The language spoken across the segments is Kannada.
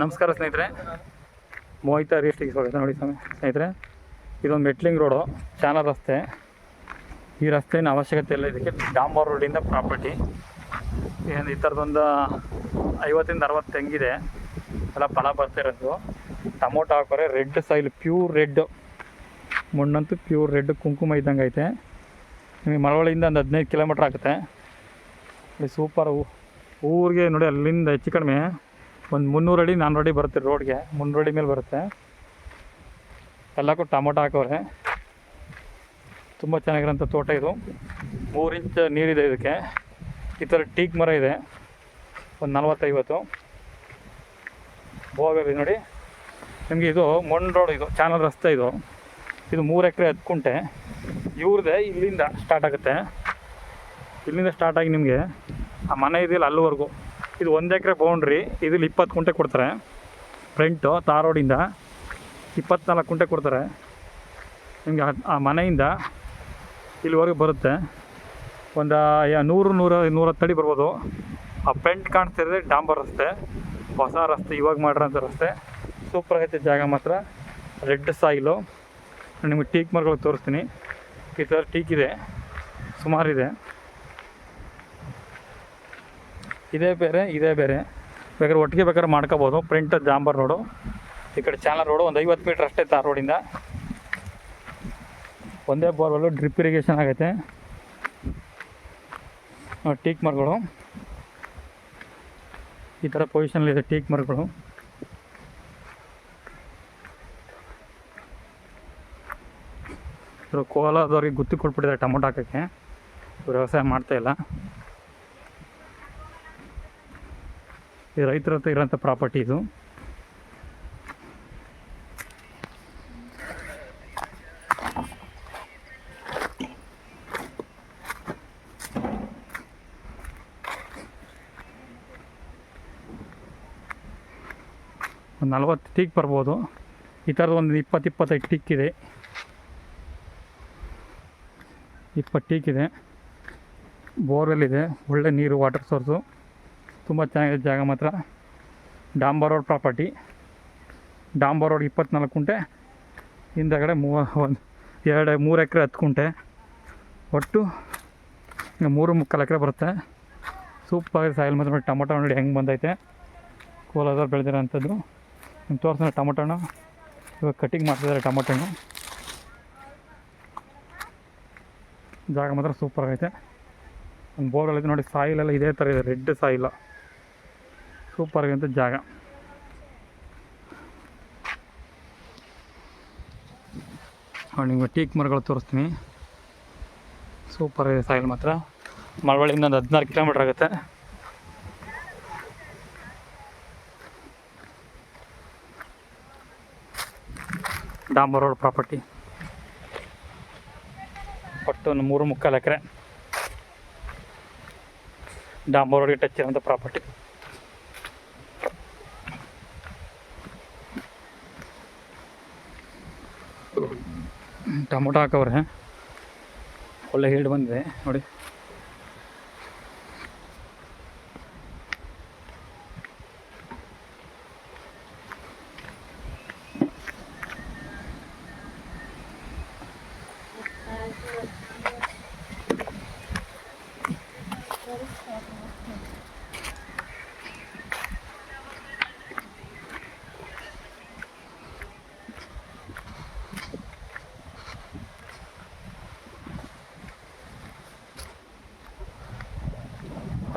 ನಮಸ್ಕಾರ ಸ್ನೇಹಿತರೆ. ಮೋಹಿತ ರಿಯಸ್ಟಿಗೆ ಸ್ವಾಗತ ನೋಡಿ ಸ್ನೇಹಿತರೆ. ಇದೊಂದು ಮೆಟ್ಲಿಂಗ್ ರೋಡು ಚಾನಲ್ ರಸ್ತೆ. ಈ ರಸ್ತೆಯ ಅವಶ್ಯಕತೆ ಇಲ್ಲ, ಇದಕ್ಕೆ ಡಾಂಬಾರ್ ರೋಡಿಂದ ಪ್ರಾಪರ್ಟಿ ಏನು ಈ ಥರದೊಂದು ಐವತ್ತಿಂದ ಅರವತ್ತು ತೆಂಗಿದೆ. ಎಲ್ಲ ಫಲ ಬರ್ತಿರೋದು ಟೊಮೊಟೊ ಹಾಕೋರೆ ರೆಡ್ ಸಾಯಿಲ್ ಪ್ಯೂರ್ ರೆಡ್ ಮಣ್ಣಂತೂ ಪ್ಯೂರ್ ರೆಡ್ ಕುಂಕುಮ ಇದ್ದಂಗೆ ಐತೆ. ನಿಮಗೆ ಮಳವಳ್ಳಿಯಿಂದ ಒಂದು ಹದಿನೈದು ಕಿಲೋಮೀಟ್ರ್ ಆಗುತ್ತೆ. ಇಲ್ಲಿ ಸೂಪರ್ ಊರಿಗೆ ನೋಡಿ ಅಲ್ಲಿಂದ ಹೆಚ್ಚು ಕಡಿಮೆ. ಒಂದು ಮುನ್ನೂರು ಅಡಿ ನಾನ್ನೂರು ಅಡಿ ಬರುತ್ತೆ ರೋಡ್ಗೆ. ಮುನ್ನೂರು ಅಡಿ ಮೇಲೆ ಬರುತ್ತೆ. ಎಲ್ಲಕ್ಕೂ ಟೊಮೊಟೊ ಹಾಕೋರೆ. ತುಂಬ ಚೆನ್ನಾಗಿರೋಂಥ ತೋಟ ಇದು. ಮೂರು ಇಂಚ್ ನೀರಿದೆ ಇದಕ್ಕೆ. ಈ ಥರ ಟೀಕ್ ಮರ ಇದೆ. ಒಂದು ನಲ್ವತ್ತೈವತ್ತು. ಹೋಗಬೇಕು ನೋಡಿ. ನಿಮಗೆ ಇದು ಮೊಣ್ ರೋಡ್ ಇದು, ಚಾನಲ್ ರಸ್ತೆ ಇದು. ಇದು ಮೂರು ಎಕರೆ ಹತ್ತು ಕುಂಟೆ. ಇಲ್ಲಿಂದ ಸ್ಟಾರ್ಟ್ ಆಗುತ್ತೆ. ಇಲ್ಲಿಂದ ಸ್ಟಾರ್ಟ್ ಆಗಿ ನಿಮಗೆ ಆ ಮನೆ ಇದೆಯಲ್ಲ ಅಲ್ಲಿವರೆಗೂ. ಇದು ಒಂದು ಎಕರೆ ಬೌಂಡ್ರಿ ಇದ್ರಲ್ಲಿ ಇಪ್ಪತ್ತು ಕುಂಟೆ ಕೊಡ್ತಾರೆ. ಫ್ರಂಟು ತಾರೋಡಿಂದ ರೋಡಿಂದ ಇಪ್ಪತ್ನಾಲ್ಕು ಕುಂಟೆ ಕೊಡ್ತಾರೆ. ನಿಮಗೆ ಆ- ಮನೆಯಿಂದ ಇಲ್ಲಿವರೆಗೂ ಬರುತ್ತೆ. ಒಂದು ನೂರು, ನೂರ, ನೂರತ್ತು ಅಡಿ ಬರ್ಬೋದು. ಆ ಫ್ರಂಟ್ ಕಾಣಿಸ್ತಿರೋದೇ ಡಾಂಬರ್ ರಸ್ತೆ. ಹೊಸ ರಸ್ತೆ, ಇವಾಗ ಮಾಡಿರೋಂಥ ರಸ್ತೆ. ಸೂಪರ್ ಐತೆ ಜಾಗ ಮಾತ್ರ. ರೆಡ್ ಸಾಯಿಲು ನಿಮಗೆ ಟೀಕ್ ಮರಗಳು ತೋರಿಸ್ತೀನಿ. ಈ ಥರ ಟೀಕ್ ಇದೆ. ಸುಮಾರಿದೆ ಇದೇ ಬೇರೆ ಇದೇ ಬೇರೆ. ಬೇಕಾದ್ರೆ ಒಟ್ಟಿಗೆ ಬೇಕಾದ್ರೆ ಮಾಡ್ಕೋಬೋದು. ಪ್ರಿಂಟ್ ಜಾಂಬರ್ ರೋಡು ಈ ಕಡೆ ಚಾನಲ್ ರೋಡು ಒಂದು ಐವತ್ತು ಮೀಟ್ರ್ ಅಷ್ಟೇ ಆ ರೋಡಿಂದ ಒಂದೇ ಬೋರ್ವೆಲ್ಲು ಡ್ರಿಪ್ ಇರಿಗೇಷನ್ ಆಗೈತೆ. ಟೀಕ್ ಮರಗಳು. ಈ ಥರ ಪೊಸಿಷನಲ್ಲಿದೆ ಟೀಕ್ ಮರಗಳು. ಇವರು ಕೋಲಾದವ್ರಿಗೆ ಗುತ್ತಿ ಕೊಟ್ಬಿಟ್ಟಿದ್ದಾರೆ ಟೊಮೊಟೊ ಹಾಕೋಕ್ಕೆ. ವ್ಯವಸಾಯ ಮಾಡ್ತಾ ಇದು ರೈತರ ಹತ್ರ ಇರೋಂಥ ಪ್ರಾಪರ್ಟಿ ಇದು. ಒಂದು ನಲ್ವತ್ತು ಟೀಕ್ ಬರ್ಬೋದು. ಈ ಥರದ ಒಂದು ಇಪ್ಪತ್ತು, ಇಪ್ಪತ್ತೈದು ಟೀಕ್ ಇದೆ. ಇಪ್ಪತ್ತು ಟೀಕ್ ಇದೆ. ಬೋರ್ವೆಲ್ ಇದೆ. ಒಳ್ಳೆ ನೀರು, ವಾಟರ್ ಸೋರ್ಸು. ತುಂಬ ಚೆನ್ನಾಗಿದೆ ಜಾಗ ಮಾತ್ರ. ಡಾಂಬರ್ ರೋಡ್ ಪ್ರಾಪರ್ಟಿ. ಡಾಂಬರ್ ರೋಡ್ ಇಪ್ಪತ್ನಾಲ್ಕು ಕುಂಟೆ, ಹಿಂದಗಡೆ ಮೂವ, ಒಂದು ಎರಡು, ಮೂರು ಎಕರೆ ಹತ್ತು ಕುಂಟೆ. ಒಟ್ಟು ಮೂರು ಮುಕ್ಕಾಲು ಎಕರೆ ಬರುತ್ತೆ. ಸೂಪರ್ ಸಾಯಿಲ್ ಮಾತ್ರ. ಟೊಮೊಟೊ ನೋಡಿ ಹೆಂಗೆ ಬಂದೈತೆ. ಕೋಲಾರದವ್ರು ಬೆಳೆದಿರೋ ಅಂಥದ್ದು ನಿಮ್ಗೆ ಟೊಮೊಟೊ ಹಣ್ಣು. ಇವಾಗ ಕಟಿಂಗ್ ಮಾಡ್ತಿದ್ದಾರೆ ಟೊಮೊಟೊನ ಜಾಗ ಮಾತ್ರ ಸೂಪರ್ ಆಗೈತೆ. ಒಂದು ಐತೆ ನೋಡಿ ಸಾಯಿಲೆಲ್ಲ ಇದೇ ಥರ ಇದೆ, ರೆಡ್ ಸಾಯಿಲ. ಸೂಪರ್ ಆಗಂತ ಜಾಗ. ನಿಮಗೆ ಟೀಕ್ ಮರಗಳು ತೋರಿಸ್ತೀನಿ. ಸೂಪರ್ ಇದೆ ಸಾಯಿಲ್ ಮಾತ್ರ. ಮಳವಳ್ಳಿಯಿಂದ ಒಂದು ಹದಿನಾರು ಕಿಲೋಮೀಟ್ರ್ ಆಗುತ್ತೆ. ಡಾಂಬರ್ ರೋಡ್ ಪ್ರಾಪರ್ಟಿ. ಒಟ್ಟು ಒಂದು ಮೂರು ಮುಕ್ಕಾಲು ಎಕರೆ. ಡಾಂಬರ್ ರೋಡ್ಗೆ ಟಚ್ ಇರೋಂಥ ಪ್ರಾಪರ್ಟಿ. ಟೊಮೊಟೊ ಹಾಕವ್ರೆ. ಒಳ್ಳೆ ಹೀಲ್ಡ್ ಬಂದಿದೆ ನೋಡಿ.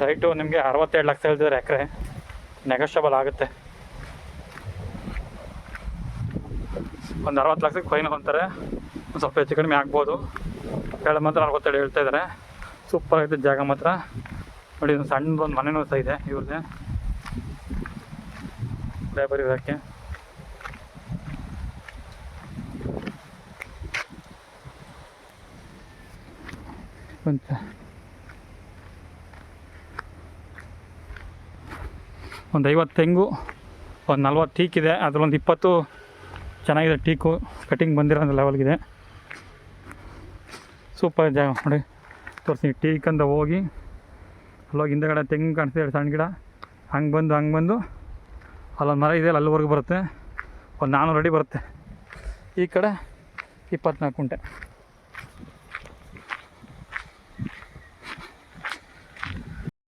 ರೈಟು ನಿಮಗೆ ಅರವತ್ತೆರಡು ಲಕ್ಷ ಹೇಳ್ತಿದ್ದಾರೆ ಎಕರೆ ನೆಗೋಷಿಯಬಲ್ ಆಗುತ್ತೆ. ಒಂದು ಅರವತ್ತು ಲಕ್ಷಕ್ಕೆ ಫೈನ್ ಅಂತಾರೆ ಒಂದು ಸ್ವಲ್ಪ ಹೆಚ್ಚು ಕಡಿಮೆ ಆಗ್ಬೋದು. ಕೆಳ ಮಾತ್ರ ಅರವತ್ತೆರಡು ಹೇಳ್ತಾ ಇದ್ದಾರೆ ಸೂಪರ್ ಆಗಿದೆ ಜಾಗ ಮಾತ್ರ. ನೋಡಿ, ಒಂದು ಸಣ್ಣದೊಂದು ಮನೆನೂ ಸಹ ಇದೆ ಇವ್ರದ್ದೆ. ಲೇಬರ್ ಇರೋಕ್ಕೆ ಅಂತ ಒಂದು ಐವತ್ತು ತೆಂಗು, ಒಂದು ನಲ್ವತ್ತು ಟೀಕ್ ಇದೆ. ಅದರಲ್ಲೊಂದು ಇಪ್ಪತ್ತು ಚೆನ್ನಾಗಿದೆ ಟೀಕು ಕಟಿಂಗ್ ಬಂದಿರೋ ಲೆವೆಲ್ಗಿದೆ ಸೂಪರ್ ಜಾಗ ನೋಡಿ. ತೋರಿಸ್ತೀನಿ. ಟೀಕ್ ಅಂತ ಹೋಗಿ, ಅಲ್ಲೋಗಿ ಹಿಂದೆಗಡೆ ತೆಂಗು ಕಾಣಿಸ್ತಿದೆ ಸಣ್ಣ ಗಿಡ. ಹಂಗೆ ಬಂದು ಹಂಗೆ ಬಂದು, ಅಲ್ಲೊಂದು ಮರ ಇದೆಯಲ್ಲ ಅಲ್ಲಿವರೆಗೂ ಬರುತ್ತೆ. ಒಂದು ನಾನ್ನೂರು ಅಡಿ ಬರುತ್ತೆ. ಈ ಕಡೆ ಇಪ್ಪತ್ನಾಲ್ಕು ಕುಂಟೆ